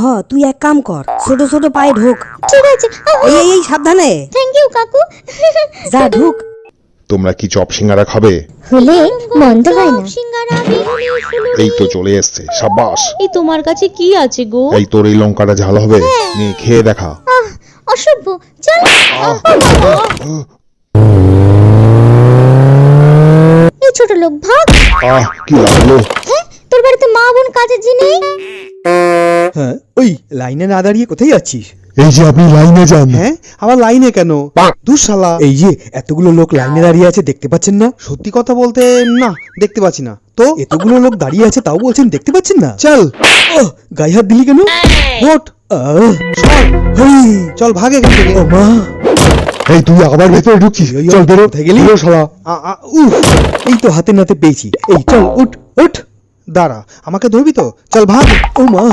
হ তুই এক কাম কর ছোট ছোট পায়ে ঢোক। ঠিক আছে এই এই, এই সাবধানে। থ্যাংক ইউ কাকু। যা ঢুক। তোমরা কি চপ সিঙ্গারা খাবে? হলে মন্দ হয় না। সিঙ্গারা এই তো চলে এসছে সাবাস এই তোমার কাছে কি আছে গো? এই তোর এই লঙ্কাটা ঝাল হবে। নিয়ে খেয়ে দেখা। আহ অসভ্য। চল। এই ছোট লোক ভাগ। আহ কি লাগল? হ্যাঁ তোর বাড়িতে মা বোন কাজের জি নেই? হ্যাঁ। ওই লাইনে না দাঁড়িয়ে কোথায় যাচ্ছিস? এই যে আপনি লাইনে যান। হ্যাঁ? আবার লাইনে কেন? দূর শালা। এই যে এতগুলো লোক লাইনে দাঁড়িয়ে আছে দেখতে পাচ্ছেন না? সত্যি কথা বলতে না দেখতে পাচ্ছি না। তো এতগুলো লোক দাঁড়িয়ে আছে তাও বলছেন দেখতে পাচ্ছেন না? চল। ও গায়ে হাত দিলি কেন? ভোট চল ভাগ মা। এই তুই আবার ভেতরে ঢুকছিস। চল বেরো। গেলি? শালা। উফ, এই তো হাতে নাতে পেয়েছি। এই চল উঠ উঠ। দাঁড়া আমাকে ধরবি তো? চল ভাগ। ও মা।